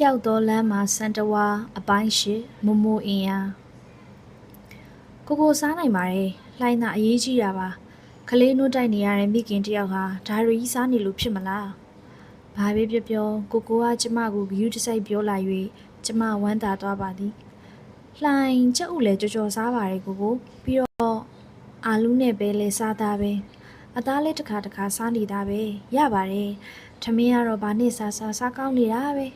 ပျောက်သောလမ်းမှာစံတဝါအပိုင်းရှိမမိုအင်အားကိုကိုစားနိုင်ပါတယ်လှိုင်းတာအရေးကြီးတာပါကလေးနှုတ်တိုက်နေရတဲ့မိခင်တယောက်ဟာဒါရီစားနေလို့ဖြစ်မလားဘာပဲပြောပြောကိုကိုကကျမကိုဂယူးတစိုက်ပြောလာ၍ကျမဝမ်းသာသွားပါသည်လှိုင်းကြက်ဥလည်းကြော်ကြော်စားပါတယ်ကိုကိုပြီးတော့အာလူးနဲ့ပဲလဲစားသားပဲအသားလေးတစ်ခါတစ်ခါစားနေတာပဲရပါတယ်ထမင်းကတော့ဗာနဲ့စားစားစားကောင်းနေတာပဲ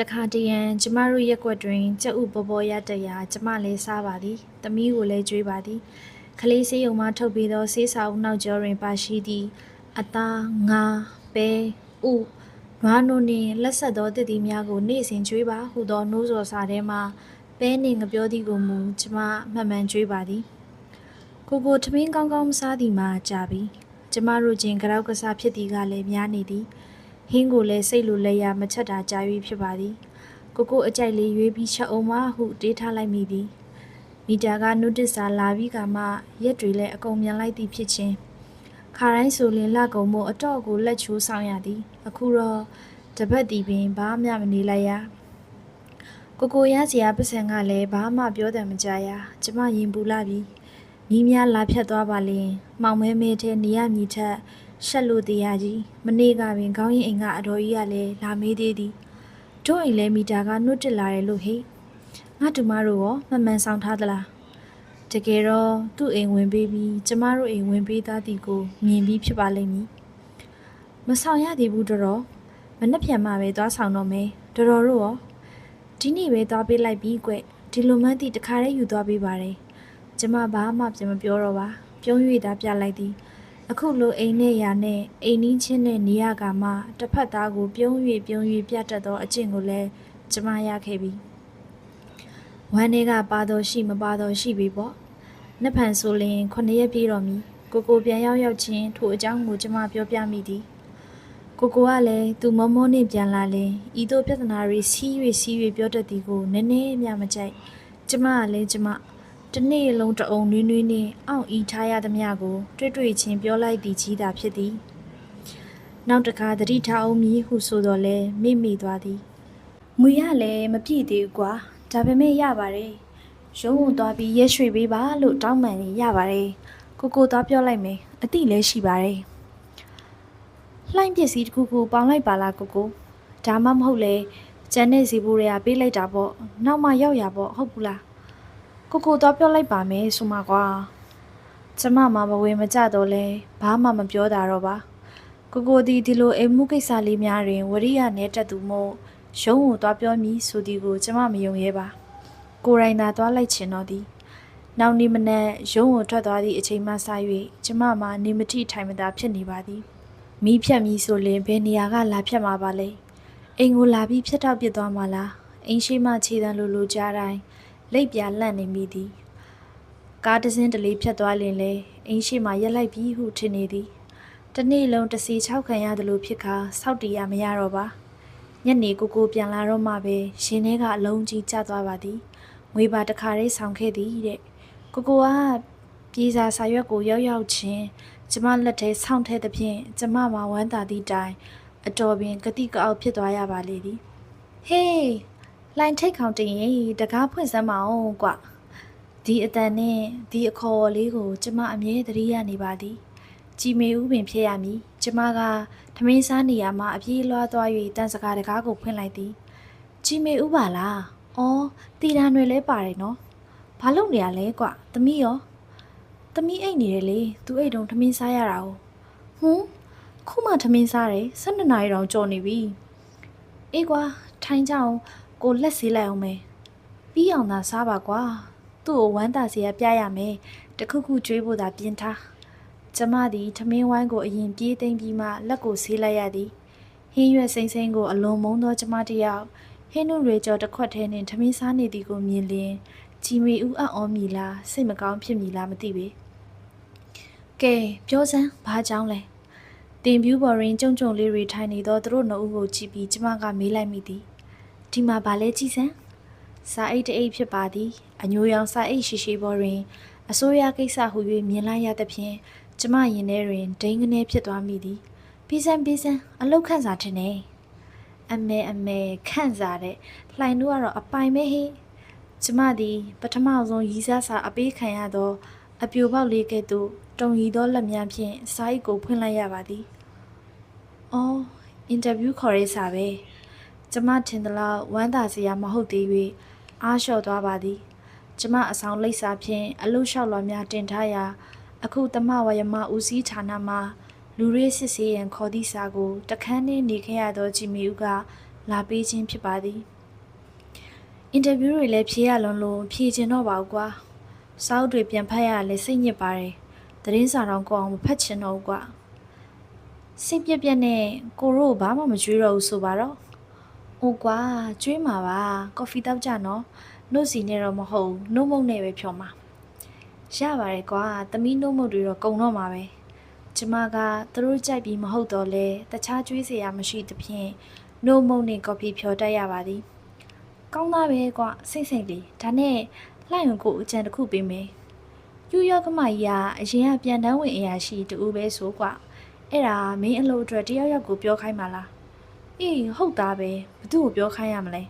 တခါတရံကျမတို့ရက်ွက်တွင်ကြက်ဥပေါ်ပေါ်ရတရာကျမလည်းစားပါသည်။သမီးကိုလည်းကြွေးပါသည်။ကလေးဆေးရုံမှထုတ်ပြီးသောဆေးစာအုပ်နောက်ကျောတွင်ပါရှိသည့်အသားငါပဲဥနွားနို့နှင့်လက်ဆက်သောတည်တည်များကိုနေ့စဉ်ကြွေးပါဟုသောနှိုးဆော်စာထဲမှပဲနှင့်ငပြောသည်ကိုမူကျမမှတ်မှန်ကြွေးပါသည်။ကိုကိုထမင်းကောင်းကောင်းမစားသည်မှာကြာပြီ။ကျမတို့ချင်းကြောက်ကစားဖြစ်သည်ကလည်းများနေသည်။ ဟင်းကိုလည်းစိတ်လိုလဲရမချက်တာကြာ၍ဖြစ်ပါသည်ကိုကိုအကြိုက်လေးရွေးပြီးချက်အောင်မဟုတေးထားလိုက်မိသည်မီတာကနုတ္တစာလာပြီးကမှရက်တွေလည်းအကုန်မြန်လိုက်သည်ဖြစ်ချင်းခါတိုင်းဆိုလင်လကုံမို့အတော့ကိုလက်ချိုးဆောင်ရသည် အခုတော့တပတ်တီပင်ဘာမှမနေလိုက်ရကိုကိုရစီယာပစံကလည်းဘာမှပြောတယ်မကြရကျမရင်ပူလာပြီမိများလာဖြတ်သွားပါလင်မှောင်မဲမဲတဲ့နေရမြည်ထက် ရှက်လို့တရားကြီးမနေ့ကပင်ခေါင်းရင်အိမ်ကအတော်ကြီးကလည်းလာမေးသေးသည်တို့အိမ်လဲမီတာကနှုတ်တက်လာတယ်လို့ဟိငါတို့မတို့ရောမမှန်ဆောင်ထားသလားတကယ်တော့သူ့အိမ်ဝင်ပေးပြီးကျမတို့အိမ်ဝင်ပေးသားသည်ကိုမြင်ပြီးဖြစ်ပါလိမ့်မည်မဆောင်ရသေးဘူးတော်တော်မနှက်ဖြန်မှပဲသွားဆောင်တော့မယ်တော်တော်တို့ရောဒီနေ့ပဲသွားပေးလိုက်ပြီးကွဒီလိုမှန်းသိတခါတည်းယူသွားပေးပါတယ်ကျမဘာမှပြန်မပြောတော့ပါပြုံး၍သာပြလိုက်သည် အခုလိုအိမ်နဲ့ရာနဲ့အိမ်နီးချင်းနဲ့နေရကမှတစ်ဖက်သားကိုပြုံး၍ပြုံး၍ပြတ်တတ်သောအကျင့်ကိုလည်းကျမရခဲ့ပြီဝမ်းတွေကပါတော်ရှိမပါတော်ရှိပြီပေါ့နှစ်ဖန်ဆိုလျင်ခုနှစ်ရက်ပြည့်တော်မီကိုကိုပြန်ရောက်ရောက်ချင်းထိုအကြောင်းကိုကျမပြောပြမိသည်ကိုကိုကလည်းသူမမောနဲ့ပြန်လာလင်ဤသို့ပြဿနာတွေစီး၍စီး၍ပြောတတ်သည်ကိုနည်းနည်းမျှမကြိုက်ကျမကလည်းကျမ တနေ့လုံးတအုံနွေးနွေးနဲ့အောင့်ဤထားရသမျှကိုတွေ့တွေ့ချင်းပြောလိုက်သည်ကြီးသာဖြစ်သည်နောက်တစ်ခါသတိထားအောင်မည်ဟုဆိုတော့လဲမိမိသွားသည်ငွေရလည်းမပြည့်သေးဘူးကွာဒါပေမဲ့ရပါတယ်ရုံးဝင်သွားပြီးရက်ရွှေပေးပါလို့တောင်းပန်ရင်ရပါတယ်ကိုကိုသွားပြောလိုက်မယ်အတိလည်းရှိပါတယ်လှိုင်းပစ္စည်းတစ်ခုခုပေါင်လိုက်ပါလားကိုကိုဒါမှမဟုတ်လေကျန်တဲ့စီဘူးတွေကပေးလိုက်တာပေါ့နောက်မှရောက်ရပေါ့ဟုတ်ဘူးလား ကိုကိုတော့ပြောလိုက်ပါမယ်ဆိုမှကွာကျမမှမဝေမကြတော့လဲဘာမှမပြောတာတော့ပါကိုကိုဒီဒီလိုအိမ်မှုကိစ္စလေးများတွင်ဝရိယနဲ့တက်သူမို့ရုံးကိုသွားပြောမည်ဆိုသည်ကိုကျမမယုံရဲပါကိုရိုင်းသာသွားလိုက်ချင်တော့သည်နောက်နေ့မနက်ရုံးကိုထွက်သွားသည့်အချိန်မှစ၍ကျမမှနေမတိထိုင်မသာဖြစ်နေပါသည်မိဖြတ်မည်ဆိုလင်ဘယ်နေရာကလာဖြတ်မှာပါလဲအိမ်ကိုလာပြီးဖြတ်ထောက်ပစ်သွားမှာလားအိမ်ရှိမှခြေတန်းလိုလိုကြားတိုင်း လိပ်ပြလန့်နေမိသည်ကားတစ်စင်းတလေးဖြတ်သွားလင်လေအင်းရှိမှရက်လိုက်ပြီဟုထင်နေသည်တနေ့လုံးတစီ၆ခံရတယ်လို့ဖြစ်ခါစောက်တီရမရတော့ပါညနေကိုကိုပြန်လာတော့မှပဲရှင်ထဲကအလုံးကြီးကျသွားပါသည်ငွေပါတခါလေးဆောင်ခဲ့သည်တဲ့ကိုကိုကပြေစာစာရွက်ကိုရောက်ရောက်ချင်းကျမလက်ထဲဆောင်းထဲသဖြင့်ကျမမှာဝမ်းသာသည့်တိုင်အတော်ပင်ကတိကအောက်ဖြစ်သွားရပါလေသည်ဟေး လိုင်းထိတ်ခေါင်တင်ရင်တကားဖွင့်စမ်းမအောင်ကွဒီအတန်နဲ့ဒီအခေါ်လေးကို ကျမအမြဲတရိရနေပါသည်ကြည်မေဦးပင်ဖြစ်ရမည်ကျမကထမင်းစားနေရမှာအပြေးလွှားသွား၍တန်စကားတကားကိုဖွင့်လိုက်သည်ကြည်မေဦးပါလားအော်တီတန်တွေလဲပါတယ်နော်ဘာလုပ်နေရလဲကွသမီးရောသမီးအိတ်နေတယ်လေသူအိတ်တုံထမင်းစားရတာ哦ဟွန်းခုမှထမင်းစားတယ်12နာရီတောင်ကြော်နေပြီအေးကွာထိုင်ကြအောင် ကိုလက်ဆေးလိုက်အောင်မယ်ပြီးအောင်သာစားပါကွာသူ့ကိုဝမ်းသာစေရပြရမယ်တခုခုကျွေးဖို့သာပြင်ထားကျမသည်ထမင်းဝိုင်းကိုအရင်ပြေးသိမ်းပြီးမှလက်ကိုဆေးလိုက်ရသည်ဟင်းရွက်စိမ့်စိမ့်ကိုအလွန်မုန်းသောကျမတစ်ယောက်ဟင်းနုရေကျော်တစ်ခွက်ထဲနှင့်ထမင်းစားနေသည်ကိုမြင်လျင်ကြည်မီဦးအံ့ဩမိလားစိတ်မကောင်းဖြစ်မိလားမသိပေကဲပြောစမ်းဘာကြောင်းလဲတင်ပြူပေါ်ရင်ကြုံကြုံလေးတွေထိုင်နေသောသူတို့နှစ်ဦးကိုကြည့်ပြီးကျမကမေးလိုက်မိသည် ဒီမှာဗာလဲကြည်စမ်းစာအိတ်တအိတ်ဖြစ်ပါသည်အညိုရောင်စာအိတ်ရှိရှိပေါ်တွင်အစိုးရကိစ္စဟု၍မြင်လိုက်ရသဖြင့်ကျမရင်ထဲတွင်ဒိန်းကနေဖြစ်သွားမိသည်ပြီးစမ်းပြီးစမ်းအလောက်ခန့်စာထင်နေအမေအမေခန့်စားတဲ့လှိုင်တို့ကတော့အပိုင်ပဲဟိကျမသည်ပထမဆုံးရီးစားစာအပေးခံရသော အပြိုပေါက်လေးကဲ့သို့တုံရီသောလက်များဖြင့်စာအိတ်ကိုဖွင့်လိုက်ရပါသည်။အော်အင်တာဗျူးခေါ်ရေးစာပဲ။ ကျမထင်သလောက်ဝမ်းသာစရာမဟုတ်သေး၍အားလျှော့သွားပါသည်။ကျမအဆောင်လိပ်စာဖြင့်အလုလျှောက်လွှာများတင်ထားရာ အခုတမဝယမဦးစီးဌာနမှလူရေးစစ်ဆေးရန်ခေါ်သည့်စာကိုတခန်းနှင်းနေခဲ့ရသောဂျီမီဦးကလာပေးခြင်းဖြစ်ပါသည်အင်တာဗျူးတွေလည်းဖြေရလွန်လို့ဖြေချင်တော့ပါဘူးကွာစောက်တွေပြန်ဖတ်ရလဲစိတ်ညစ်ပါတယ်သတင်းစာတော့ကိုအောင်မဖတ်ချင်တော့ဘူးကွာစိတ်ပြက်ပြက်နဲ့ကိုရို့ဘာမှမကြွေးတော့ဘူးဆိုပါတော့ ဟိုကွာကျွေးမှာပါကော်ဖီတောက်ကြနော်နှုတ်စီနဲ့တော့မဟုတ်ဘူးနှုတ်မုတ်နဲ့ပဲဖြော်မှာရပါတယ်ကွာသမီးနှုတ်မုတ်တွေတော့ကုံတော့မှာပဲကျမကသူတို့ကြိုက်ပြီးမဟုတ်တော့လဲတခြားကျွေးစရာမရှိသဖြင့်နှုတ်မုတ်နဲ့ကော်ဖီဖြော်တတ်ရပါသည်ကောင်းသားပဲကွာစိတ်စိတ်လေးဒါနဲ့လှိုင်ကိုအကြံတစ်ခုပေးမယ်ယူယောကမကြီးကအရင်ကပြန်တန်းဝင်အရာရှိတူပဲဆိုကွာအဲ့ဒါမင်းအလုပ်အတွက်တယောက်ယောက်ကိုပြောခိုင်းပါလား အေးဟုတ်သားပဲဘသူ့ကိုပြောခိုင်းရမလဲ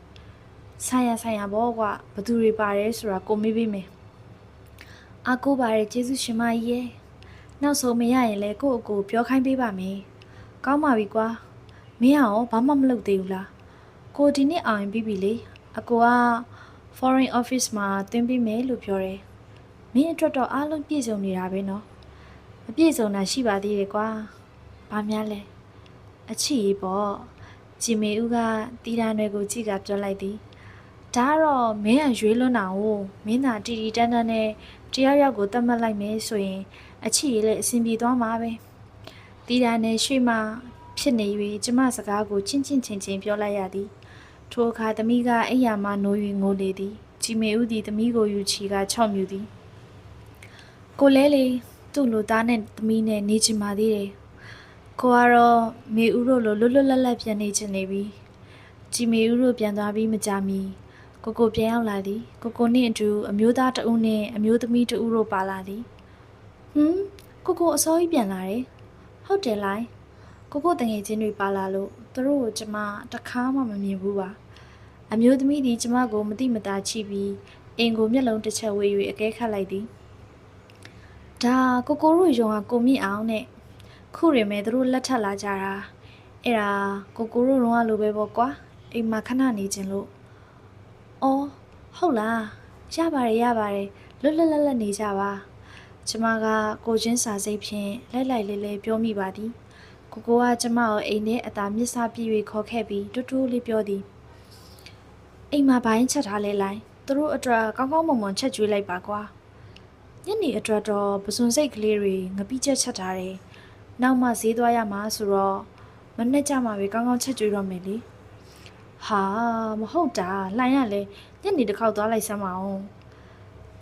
ဆိုင်ရဆိုင်ရဘောကွာဘသူတွေပါတယ်ဆိုတာကိုမေးပေးမယ်အားကိုးပါရဲ့ကျေးဇူးရှင်မကြီးရဲ့နောက်ဆုံးမရရင်လည်းကိုယ့်အကိုပြောခိုင်းပေးပါမယ်ကောင်းပါပြီကွာမင်းရောဘာမှမလုပ်သေးဘူးလားကိုဒီနေ့အောင်ရင်ပြီးပြီလေအကိုက foreign office မှာတွင်းပေးမယ်လို့ပြောတယ်မင်းအတွက်တော့အားလုံးပြည့်စုံနေတာပဲနော်မပြည့်စုံတာရှိပါသေးတယ်ကွာဘာများလဲအချီပေါ့ ဂျီမေဦးကတီတာနယ်ကိုကြည့်ကပြောလိုက်သည်ဒါကတော့မင်းကရွေးလွန်းတာ哦မင်းသာတီတီတန်းတန်းနဲ့တယောက်ယောက်ကိုတတ်မှတ်လိုက်မယ်ဆိုရင် အချစ်ရေးလည်းအဆင်ပြေသွားမှာပဲတီတာနဲ့ရွှေမဖြစ်နေ၍ကျမစကားကိုချင်းချင်းချင်းချင်းပြောလိုက်ရသည်ထိုအခါသမီးကအိယာမှနိုး၍ငိုလေသည်ကြည်မေဦးသည်သမီးကိုယူချီကချော့မြူသည်ကိုလဲလေသူ့လိုသားနဲ့သမီးနဲ့နေချင်ပါသေးတယ် ကိုကတော့မေဦးတို့လိုလွတ်လွတ်လပ်လပ်ပြန်နေချင်နေပြီကြည်မေဦးတို့ပြန်သွားပြီးမကြမီကိုကိုပြန်ရောက်လာသည်ကိုကိုနှင့်အတူအမျိုးသားတဦးနှင့်အမျိုးသမီးတဦးတို့ပါလာသည်ဟမ်ကိုကိုအစောကြီးပြန်လာတယ်ဟုတ်တယ်လိုက်ကိုကိုတငယ်ချင်းတွေပါလာလို့သူတို့ကိုကျမတခါမှမမြင်ဘူးပါအမျိုးသမီးဒီကျမကိုမတိမတာချိပြီးအင်ကိုမျက်လုံးတစ်ချက်ဝေး၍အကဲခတ်လိုက်သည်ဒါကိုကိုတို့ယုံကကိုမြင့်အောင်နဲ့ ခုရမယ်သူတို့လက်ထပ်လာကြတာအဲ့ဒါကိုကိုတို့တော့လိုပဲပေါ့ကွာအိမ်မှာခဏနေခြင်းလို့။အော်ဟုတ်လား။ရပါတယ်ရပါတယ်လွတ်လွတ်လပ်လပ်နေကြပါ။ကျမကကိုချင်းစာစိတ်ဖြင့်လိုက်လိုက်လေးလေးပြောမိပါသည်။ကိုကိုကကျမကိုအိမ်ထဲအသာမြစ်စာပြည့်၍ခေါ်ခဲ့ပြီးတူတူလေးပြောသည်။အိမ်မှာဘိုင်းချက်ထားလဲလိုက်။သူတို့အတွက်ကောင်းကောင်းမွန်မွန်ချက်ကျွေးလိုက်ပါကွာ။ညနေအတွက်တော့ပစွန်စိတ်ကလေးတွေငပိချက်ချက်ထားတယ်။ နောက်မှဈေးသွားရမှာဆိုတော့မနေ့ကျမှပဲကောင်းကောင်းချက်ကျွေးတော့မယ်လေ။ဟာမဟုတ်တာလှိုင်းရလဲညနေတစ်ခေါက်သွားလိုက်စမ်းပါအောင်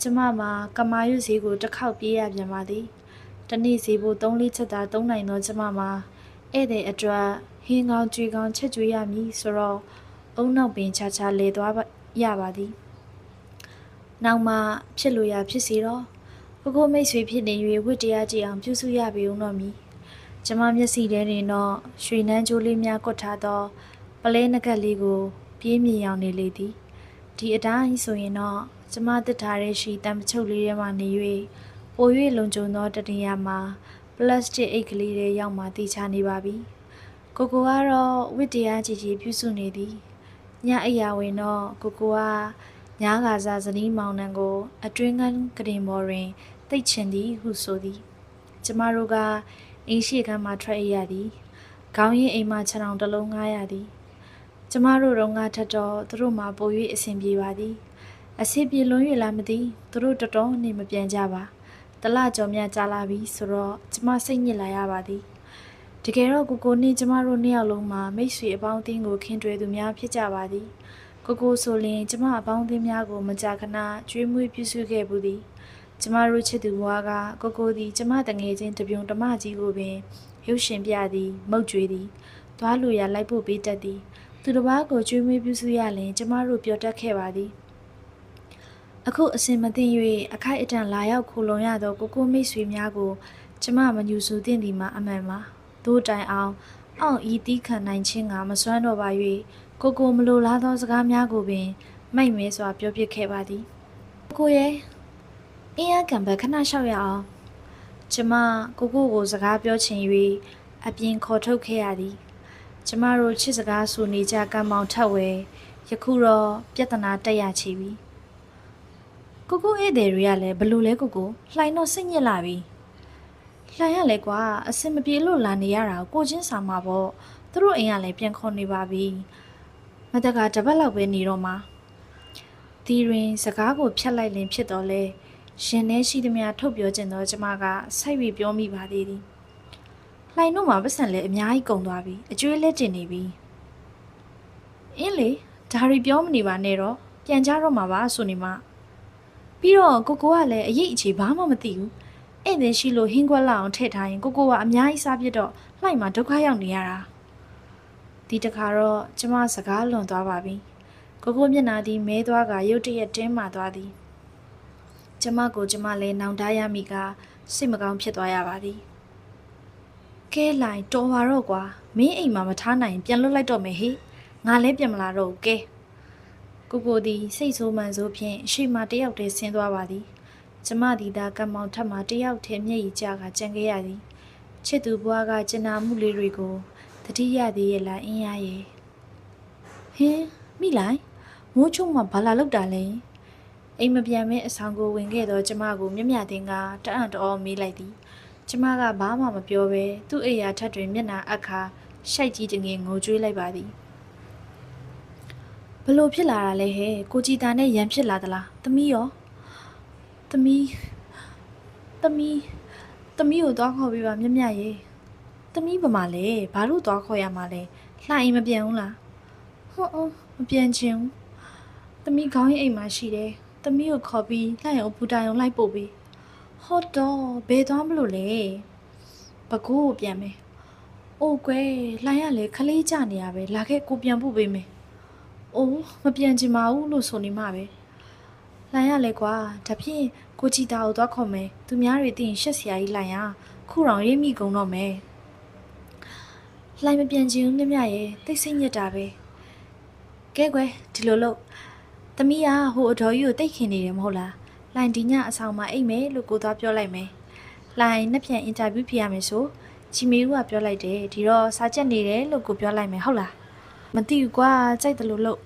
ကျမမှာကမာရွဈေးကိုတစ်ခေါက်ပြေးရပြန်ပါသည်တနေ့ဈေးဖို့3လေးချက်သာ3နိုင်တော့ကျမမှာဧည့်သည်အတွက်ဟင်းကောင်းကြွေးကောင်းချက်ကျွေးရမည်ဆိုတော့အုံနောက်ပင်ချာချာလဲသွားပါရပါသည်နောက်မှဖြစ်လို့ရဖြစ်စီတော့ကိုကိုမိတ်ဆွေဖြစ်နေ၍ဝတ်တရားကြည့်အောင်ပြုစုရပေဦးတော့မည် ကျမမျက်စိထဲတွင်တော့ရွှေနှမ်းကြိုးလေးများကွက်ထားသောပလဲနဂတ်လေးကို ပြေးမြင်ရောက်နေလေသည်ဒီအတိုင်းဆိုရင်တော့ကျမတစ်ထားတဲ့ရှိတံပချုပ်လေးထဲမှာနေ၍ပို၍လုံခြုံသောတတိယမှာပလတ်စတစ်အိတ်ကလေးတွေရောက်မှတိချနေပါပြီကိုကိုကတော့ဝိတ္တရားကြီးကြီးပြုစုနေသည်ညအိယာဝင်တော့ကိုကိုကညားကာစားဇနီးမောင်နှံကို အတွင်းကန်းကရင်ပေါ်တွင်တိတ်ချင်သည်ဟုဆိုသည် ကျမတို့က အင်းရှိကမ်းမှထွက်ရသည်ခေါင်းရင်းအိမ်မှခြံအောင်တစ်လုံးငှားရသည်ကျမတို့တော့ငါထက်တော့သူတို့မှပို၍အဆင်ပြေပါသည်အဆင်ပြေလွန်း၍လားမသိသူတို့တော်တော်နေမပြန်ကြပါတလကြော်မြကြာလာပြီဆိုတော့ကျမစိတ်ညစ်လာရပါသည်တကယ်တော့ကိုကိုနဲ့ကျမတို့နှစ်ယောက်လုံးမှာမိတ်ဆွေအပေါင်းအသင်းကိုခင်တွယ်သူများဖြစ်ကြပါသည်ကိုကိုဆိုရင်ကျမအပေါင်းအသင်းများကိုမကြာခဏကျွေးမွေးပြုစုခဲ့ဘူးသည် ကျမတို့ချစ်သူဘွားကကိုကိုသည်ကျမတငယ်ချင်းတပြုံတမကြီးကိုပင်ရုပ်ရှင်ပြသည် မုတ်ကြွေသည်သွားလူရလိုက်ဖို့ပေးတတ်သည် သူတစ်ပါးကိုကျွေးမွေးပြုစုရလင်ကျမတို့ပြောတတ်ခဲ့ပါသည်အခုအစင်မသိ၍အခိုက်အတန့်လာရောက်ခိုလုံရသောကိုကိုမိတ်ဆွေများကို ကျမမညူဆူသင့်သည်မှာအမှန်ပါသို့တိုင်အောင်အောင့်ဤတီးခံနိုင်ခြင်းကမစွမ်းတော့ပါ၍ကိုကိုမလိုလားသောစကားများကိုပင် မိတ်မဲစွာပြောပြခဲ့ပါသည်ကိုကိုရဲ့ အင်းရကံပဲခဏလျှောက်ရအောင်ကျမကိုကိုကိုစကားပြောချင်၍အပြင်ခေါ်ထုတ်ခဲ့ရသည်ကျမတို့ချစ်စကားဆိုနေကြကံမောင်ထက်ဝဲယခုတော့ပြဿနာတက်ရချီပြီကိုကိုဧည့်သည်တွေကလည်းဘလို့လဲကိုကိုလှိုင်တော့စိတ်ညစ်လာပြီလှန်ရလဲကွာအစင်မပြေလို့လာနေရတာကိုကိုချင်းစာမှာပေါ့သူတို့အိမ်ကလည်းပြန်ခေါ်နေပါပြီမတက်ကတပတ်လောက်ပဲနေတော့မှာဒီရင်စကားကိုဖြတ်လိုက်ရင်ဖြစ်တော့လဲ ရှင်ထဲရှိသမျှထုတ်ပြောခြင်းတော့ကျမကဆိုက်ပြီးပြောမိပါသေးတယ်လှိုင်တို့မှာပတ်စံလည်းအများကြီးကုန်သွားပြီအကျွေးလက်ကျင်နေပြီအင်းလေဒါရီပြောမနေပါနဲ့တော့ပြန်ကြတော့မှာပါဆိုနေမှပြီးတော့ကိုကိုကလည်းအရေးအခြေဘာမှမသိဘူးဧည့်သည်ရှိလို့ဟင်းခွက်လောက်အောင်ထည့်ထားရင်ကိုကိုကအများကြီးစားပြစ်တော့လှိုက်မှာဒုက္ခရောက်နေရတာဒီတခါတော့ကျမစကားလွန်သွားပါပြီကိုကိုမျက်နှာသည်မဲသွားကရုတ်တရက်တင်းမာသွားသည် ကျမကိုကျမလည်းနောင်တရမိကစိတ်မကောင်းဖြစ်သွားရပါသည်ကဲလိုင်တော်ပါတော့ကွာမင်းအိမ်မှာမထားနိုင်ရင်ပြန်လွတ်လိုက်တော့မယ်ဟေ့ငါလည်းပြန်မလာတော့ဘူးကဲကိုကိုသည်စိတ်ဆိုးမှန်ဆိုးဖြင့်ရှေ့မှာတယောက်တည်းဆင်းသွားပါသည်ကျမဒီသာကံမောင်ထက်မှတယောက်ထဲမျက်ရည်ကျကကြံခဲ့ရသည်ချစ်သူဘွားကကျင်နာမှုလေးတွေကိုတတိယသေးရဲ့လားအင်းရရဲ့ဟင်းမိလိုက်မိုးချုံမှဘာလာလောက်တာလဲ အိမ်မပြန်မဲအဆောင်ကိုဝင်ခဲ့တော့ကျမကိုမျက်မြတင်ကတအံ့တော်မေးလိုက်သည်ကျမကဘာမှမပြောဘဲသူ့အိယာထက်တွင်မျက်နှာအခါရှိုက်ကြီးတငယ်ငိုကြွေးလိုက်ပါသည်ဘလို့ဖြစ်လာတာလဲဟဲ့ကိုကြည်တာနဲ့ရန်ဖြစ်လာသလားသမီးရောသမီးသမီးသမီးကိုသွားခေါ်ပေးပါမြတ်မြတ်ရေသမီးဘာမှလဲဘာလို့သွားခေါ်ရမှာလဲလှအိမ်မပြန်ဘူးလားဟုတ်အောင်မပြန်ချင်ဘူးသမီးခေါင်းရင်အိမ်မှာရှိတယ် သမီးကိုခေါ်ပြီးလှရုံဘူတိုင်ုံလိုက်ပို့ပေးဟုတ်တော့ဘယ်သွားမလို့လဲပကူကိုပြန်မယ်အိုးကွယ်လှိုင်းရလေခလေးကြနေရပဲလာခဲ့ကိုပြန်ပို့ပေးမယ်အိုးမပြန်ချင်ပါဘူးလို့ဆိုနေမှပဲလှန်ရလဲကွာဒါဖြင့်ကိုချီတာကိုသွားခေါ်မယ်သူများတွေသိရင်ရှက်စရာကြီးလှန်ရခုတောင်ရိပ်မိကုန်တော့မယ်လှိုင်မပြန်ချင်ဘူးမြမြရဲ့တိတ်ဆိတ်ညစ်တာပဲကဲကွယ်ဒီလိုလို့ သမီးကဟိုအတော်ကြီးကိုတိတ်ခင်နေတယ်မဟုတ်လားလှိုင်ဒီညအဆောင်မှာအိတ်မယ်လို့ကိုသွားပြောလိုက်မယ်လှိုင်နှစ်ပြန်အင်တာဗျူးပြရမယ်ဆိုချီမီဦးကပြောလိုက်တယ်ဒီတော့စာချက်နေတယ်လို့ကိုပြောလိုက်မယ်ဟုတ်လားမသိဘူးကွာကြိုက်တယ်လို့လို့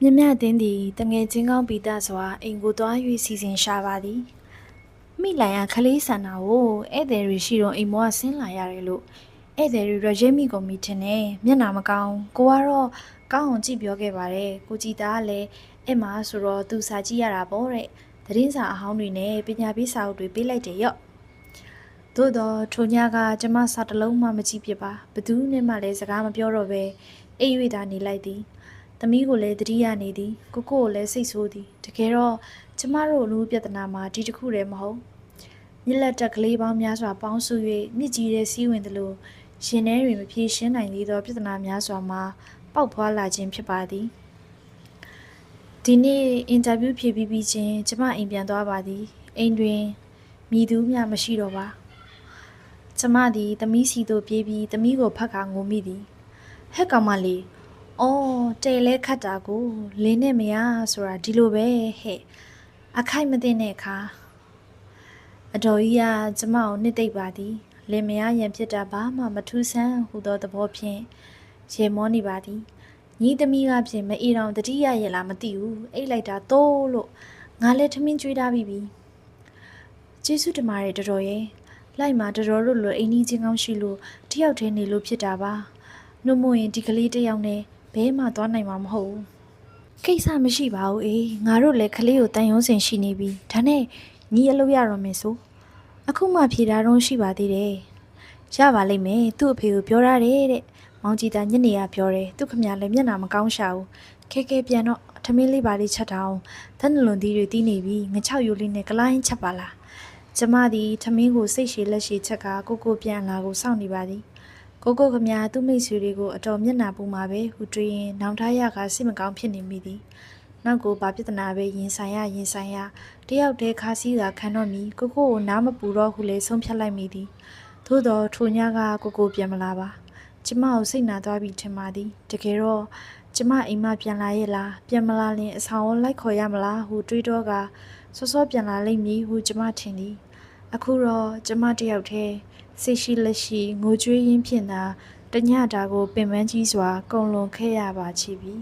မြမြတင်းသည်တငယ်ချင်းကောင်းပီတာစွာအိမ်ကိုသွား၍စီစဉ်ရှာပါသည်မိလိုင်ကခလေးဆန္ဒကိုဧည့်သည်တွေရှိတော့အိမ်မောကဆင်းလာရတယ်လို့ဧည့်သည်တွေရရဲမိကုန်ပြီထင်တယ်မျက်နာမကောင်းကိုကတော့ ကောင်းအောင်ကြည့်ပြောခဲ့ပါတယ်ကိုကြည်သားကလည်းအဲ့မှာဆိုတော့သူစာကြည့်ရတာပေါ့တဲ့သတင်းစာအဟောင်းတွေနဲ့ပညာပေးစာအုပ်တွေပေးလိုက်တယ်ရော့သို့တော့ထိုညကကျမစာတစ်လုံးမှမကြည့်ဖြစ်ပါဘသူနဲ့မှလည်းစကားမပြောတော့ပဲအိပ်၍သာနေလိုက်သည်သမီးကိုလည်းတတိယနေသည်ကိုကိုကိုလည်းစိတ်ဆိုးသည်တကယ်တော့ကျမတို့လူပြဿနာမှာဒီတစ်ခုတည်းမဟုတ်မြစ်လက်တက်ကလေးပေါင်းများစွာပေါင်းစု၍မြစ်ကြီးတဲ့စီးဝင်သလိုရင်ထဲတွင်မဖြေရှင်းနိုင်သေးသောပြဿနာများစွာမှာ ပေါက်ဖွာလာခြင်းဖြစ်ပါသည်ဒီနေ့အင်တာဗျူးဖြေပြီးပြီးချင်းကျမအိမ်ပြန်သွားပါသည်အိမ်တွင်မိသူမျှမရှိတော့ပါကျမသည်သမီးစီသို့ပြေးပြီးသမီးကိုဖတ်ကာငိုမိသည်ဟက်ကောင်မလေး။အော်တဲလဲခတ်တာကိုလင်းနဲ့မရဆိုတာဒီလိုပဲဟဲ့။အခိုက်မသိတဲ့အခါအတော်ကြီးကကျမကိုနှစ်သိပ်ပါသည်။လင်မရရန်ဖြစ်တာဘာမှမထူးဆန်းဟူသောသဘောဖြင့် ရေမောနေပါသည်။ညီသမီးကဖြင့်မအေးတော့တတိယရဲ့လားမသိဘူး။အိတ်လိုက်တာသိုးလို့ငါလည်းထမင်းကျွေးထားပြီးပြီ။ကျေးဇူးတင်ပါတယ်တော်တော်ရဲ့။လိုက်မှာတော်တော်လို့လို့အိမ်ကြီးချင်းကောင်းရှိလို့တယောက်တည်းနေလို့ဖြစ်တာပါ။နှုတ်မို့ရင်ဒီကလေးတစ်ယောက်နဲ့ဘဲမှသွားနိုင်မှာမဟုတ်ဘူးကိစ္စမရှိပါဘူးအေးငါတို့လည်းကလေးကိုတန်ရုံးစင်ရှိနေပြီဒါနဲ့ညီအလုပ်ရတော့မယ်ဆိုအခုမှဖြေတာတော့ရှိပါသေးတယ်ရပါလိမ့်မယ်သူ့အဖေကိုပြောရတယ်တဲ့ မောင်ကြီးသားညနေကပြောတယ်သူခမလည်းမျက်နှာမကောင်းရှာဘူးခဲခဲပြန်တော့ထမင်းလေးပါလေးချက်တောင်းတန်းနလွန်သီးတွေတီးနေပြီငချောက်ရိုးလေးနဲ့ကလိုင်းချက်ပါလားကျမသည်ထမင်းကိုစိတ်ရှည်လက်ရှည်ချက်ကကိုကိုပြန်လာကိုစောင့်နေပါသည်ကိုကိုခမသူ့မိတ်ဆွေတွေကိုအတော်မျက်နှာပူမှာပဲဟူတွေးရင်နောင်တရကစိတ်မကောင်းဖြစ်နေမိသည်နောက်ကိုဘာပြဿနာပဲရင်ဆိုင်ရရင်ဆိုင်ရတယောက်တည်းခါးစည်းကခံတော့မီကိုကိုကိုနားမပူတော့ဟုလေဆုံးဖြတ်လိုက်မိသည်သို့တော့ထိုညကကိုကိုပြန်မလာပါ ကျမကိုစိတ်နာသွားပြီထင်ပါသည်တကယ်တော့ကျမအိမ်မပြန်လာရဲ့လားပြန်မလာရင်အဆောင်ကိုလိုက်ခေါ်ရမလားဟုတွေးတော့ကစောစောပြန်လာလိမ့်မည်ဟုကျမထင်သည်အခုတော့ကျမတယောက်တည်းစိတ်ရှိလက်ရှိငိုကြွေးရင်းဖြင့်သာတညတာကိုပင်ပန်းကြီးစွာကုံလွန်ခဲ့ရပါချေပြီ